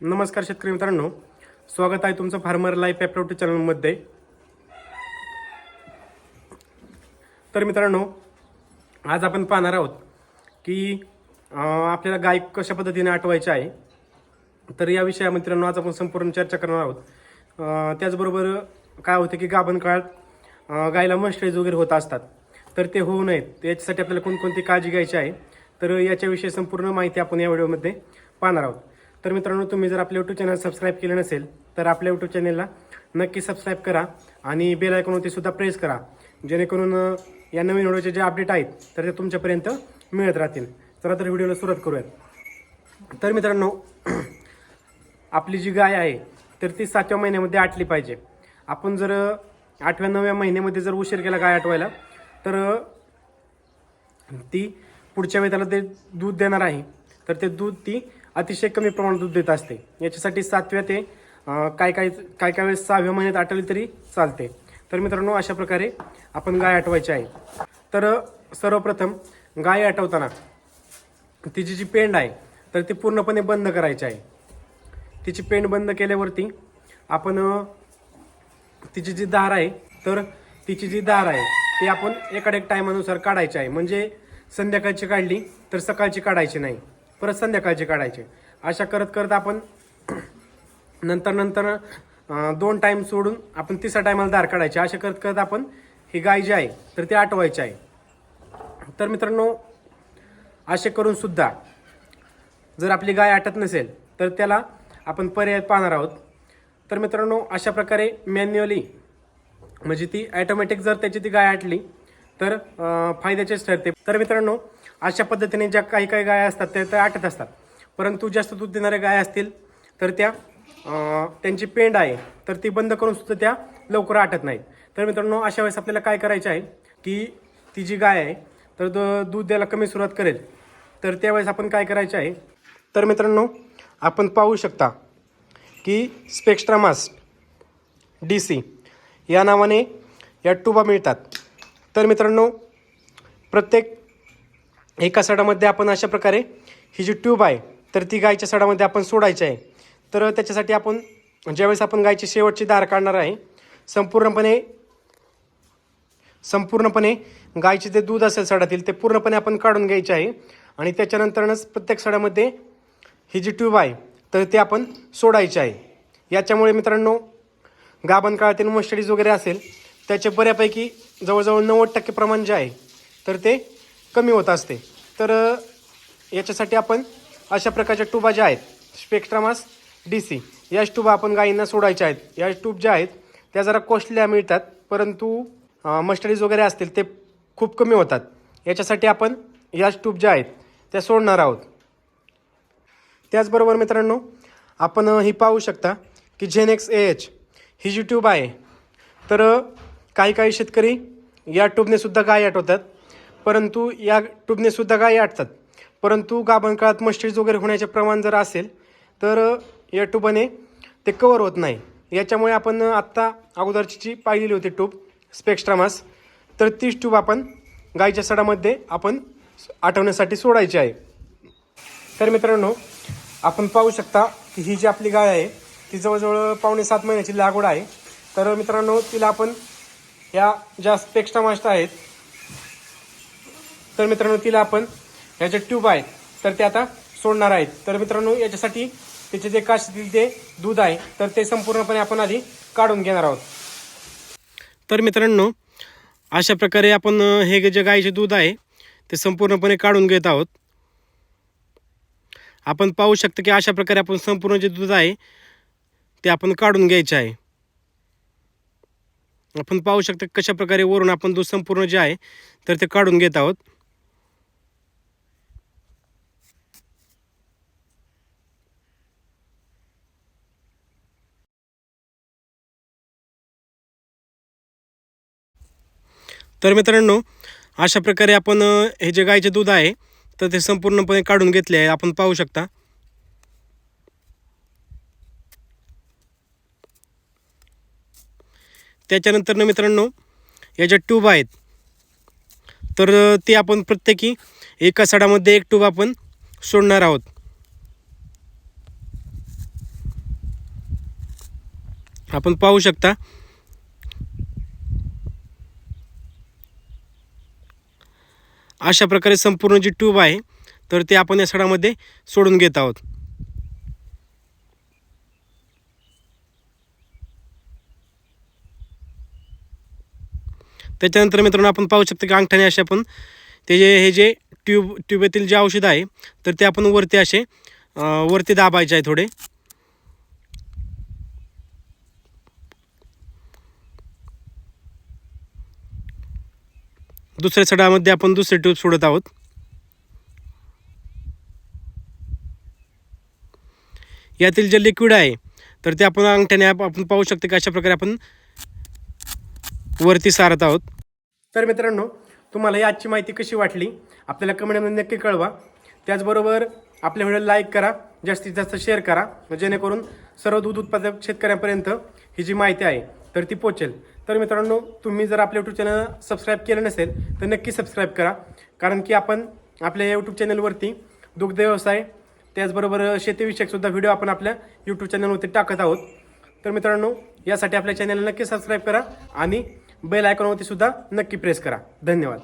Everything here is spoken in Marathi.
नमस्कार शेतकरी मित्रांनो. स्वागत आहे तुमचं फार्मर लाईफ ॲप युट्यूब चॅनलमध्ये. तर मित्रांनो आज आपण पाहणार आहोत की आपल्याला गाय कशा पद्धतीने आठवायचे आहे तर या विषया मित्रांनो आज आपण संपूर्ण चर्चा करणार आहोत. त्याचबरोबर काय होतं की गाभण काळात गायला मस्टरेज वगैरे होत असतात तर ते होऊ नयेत. याच्यासाठी आपल्याला कोणकोणती काळजी घ्यायची आहे तर याच्याविषयी संपूर्ण माहिती आपण या व्हिडिओमध्ये पाहणार आहोत. तर मित्रांनो तुम्ही जर आपल्या यूट्यूब चॅनल सबस्क्राईब केलं नसेल तर आपल्या यूट्यूब चॅनलला नक्की सबस्क्राईब करा आणि बेल आयकॉनवरती सुद्धा प्रेस करा. जेणेकरून या नवीन व्हिडिओचे जे अपडेट आहेत तर ते तुमच्यापर्यंत मिळत राहतील. चला तर व्हिडिओला सुरुवात करूयात. तर मित्रांनो आपली जी गाय आहे तर ती सातव्या महिन्यामध्ये आटली पाहिजे. आपण जर आठव्या नवव्या महिन्यामध्ये जर उशीर केला गाय आटवायला तर ती पुढच्या वेळी त्याला ते दूध देणार आहे. तर ते दूध ती अतिशय कमी प्रमाणात दूध देत असते. याच्यासाठी सातव्या ते काय काय काय काय वेळेस सहाव्या महिन्यात आटवली तरी चालते. तर मित्रांनो अशा प्रकारे आपण गाय आटवायची आहे. तर सर्वप्रथम गाय आटवताना तिची जी पेंड आहे तर ती पूर्णपणे बंद करायची आहे. तिची पेंड बंद केल्यावरती आपण तिची जी दार आहे तर तिची जी दार आहे ती आपण एकाडेक टायमानुसार काढायची आहे. म्हणजे संध्याकाळची काढली तर सकाळची काढायची नाही. परत संध्याकाळची काढायची. अशा करत करत आपण नंतर नंतर दोन टाईम सोडून आपण तिसऱ्या टायमाला दार काढायचे. अशा करत करत आपण ही गाय जी आहे तर ती आटवायची आहे. तर मित्रांनो असे करून सुद्धा जर आपली गाय आटत नसेल तर त्याला आपण पर्याय पाहणार आहोत. तर मित्रांनो अशा प्रकारे मॅन्युअली म्हणजे ती ॲटोमॅटिक जर त्याची ती गाय आटली तर फायद्याचेच ठरते. तर मित्रांनो अशा पद्धतीने ज्या काही काही गाय असतात त्या त्या आटत असतात. परंतु जास्त दूध देणाऱ्या गाय असतील तर त्या त्यांची पेंड आहे तर ती बंद करून सुद्धा त्या लवकर आटत नाहीत. तर मित्रांनो अशा वेळेस आपल्याला काय करायचं आहे की ती जी गाय आहे तर द- दूध द्यायला कमी सुरुवात करेल. तर त्यावेळेस आपण काय करायचं आहे तर मित्रांनो आपण पाहू शकता की स्पेक्स्ट्रामास डी सी या नावाने या टुबा मिळतात. तर मित्रांनो प्रत्येक एका सडामध्ये आपण अशा प्रकारे ही जी ट्यूब आहे तर ती गायच्या सडामध्ये आपण सोडायची आहे. तर त्याच्यासाठी आपण ज्यावेळेस आपण गायची शेवटची दार काढणार आहे संपूर्णपणे संपूर्णपणे गायचे जे दूध असेल सडातील ते पूर्णपणे आपण काढून घ्यायचे आहे. आणि त्याच्यानंतरच प्रत्येक सडामध्ये ही जी ट्यूब आहे तर ते आपण सोडायचे आहे. याच्यामुळे मित्रांनो गाभण काळातील मस्टडीज वगैरे असेल त्याचे बऱ्यापैकी जवळजवळ नव्वद टक्के प्रमाण जे आहे तर ते कमी होत असते. तर याच्यासाठी आपण अशा प्रकारच्या ट्यूबा ज्या आहेत स्पेक्ट्रामास डी सी याच ट्यूबा आपण गायींना सोडायच्या आहेत. या ट्यूब ज्या आहेत त्या जरा कॉस्टल्या मिळतात परंतु मस्टडीज वगैरे असतील ते खूप कमी होतात. याच्यासाठी आपण याच ट्यूब ज्या आहेत त्या सोडणार आहोत. त्याचबरोबर मित्रांनो आपण ही पाहू शकता की झेनेक्स ए एच ही जी ट्यूब आहे तर काही काही शेतकरी या ट्यूबने सुद्धा गाय आठवतात. परंतु या ट्यूबने सुद्धा आटतात. परंतु गाभण काळात मस्टरीज वगैरे होण्याचे प्रमाण जर असेल तर या टुबाने ते कवर होत नाही. याच्यामुळे आपण आत्ता अगोदरची जी पाहिलेली होती ट्यूब स्पेक्स्ट्रामास तर तीच ट्यूब आपण गायीच्या सडामध्ये आपण आठवण्यासाठी सोडायची आहे. तर मित्रांनो आपण पाहू शकता की ही जी आपली गाय आहे ती जवळजवळ पावणे सात महिन्याची लागवड आहे. तर मित्रांनो तिला आपण या ज्या स्पेक्स्ट्रामास्ट आहेत तर मित्रांनो तिला आपण ह्या ज्या ट्यूब आहेत तर ते आता सोडणार आहेत. तर मित्रांनो याच्यासाठी त्याचे जे काशीतील ते दूध आहे तर ते संपूर्णपणे आपण आधी काढून घेणार आहोत. तर मित्रांनो अशा प्रकारे आपण हे जे गाईचे दूध आहे ते संपूर्णपणे काढून घेत आहोत. आपण पाहू शकतो की अशा प्रकारे आपण संपूर्ण जे दूध आहे ते आपण काढून घ्यायचे आहे. आपण पाहू शकतो कशा प्रकारे वरून आपण दूध संपूर्ण जे आहे तर ते काढून घेत आहोत. तर मित्रांनो अशा प्रकारे आपण हे जे गायचे दूध आहे तर ते संपूर्णपणे काढून घेतले आहे. आपण पाहू शकता. त्याच्यानंतर मित्रांनो या ज्या ट्यूब आहेत तर ते आपण प्रत्येकी एका सडामध्ये एक ट्यूब आपण सोडणार आहोत. आपण पाहू शकता अशा प्रकारे संपूर्ण जी ट्यूब आहे तर ते आपण या सडामध्ये सोडून घेत आहोत. त्याच्यानंतर मित्रांनो आपण पाहू शकतो की अंगठाने असे आपण ते जे हे जे ट्यूब ट्यूबेतील जे औषध आहे तर ते आपण वरती असे वरती दाबायचे आहे थोडे. दुसऱ्या सडामध्ये आपण दुसरे ट्यूब सोडत आहोत. यातील जे लिक्विड आहे तर ते आपण अंगठ्याने आपण पाहू शकतो की अशा प्रकारे आपण वरती सारत आहोत. तर मित्रांनो तुम्हाला या आजची माहिती कशी वाटली? आपल्याला कमेंटमध्ये नक्की कळवा. त्याचबरोबर आपल्या व्हिडिओ लाईक करा. जास्तीत जास्त शेअर करा. जेणेकरून सर्व दूध उत्पादक शेतकऱ्यांपर्यंत ही जी माहिती आहे तर ती पोचेल तर मित्रांनो तुम्ही जर आपल्या यूट्यूब चॅनल सबस्क्राईब केलं नसेल तर नक्की सबस्क्राईब करा. कारण की आपण आपल्या यूट्यूब चॅनलवरती दुग्ध व्यवसाय त्याचबरोबर शेतीविषयकसुद्धा व्हिडिओ आपण आपल्या यूट्यूब चॅनलवरती टाकत आहोत. तर मित्रांनो यासाठी आपल्या चॅनलला नक्की सबस्क्राईब करा आणि बेल आयकॉनवरती सुद्धा नक्की प्रेस करा. धन्यवाद.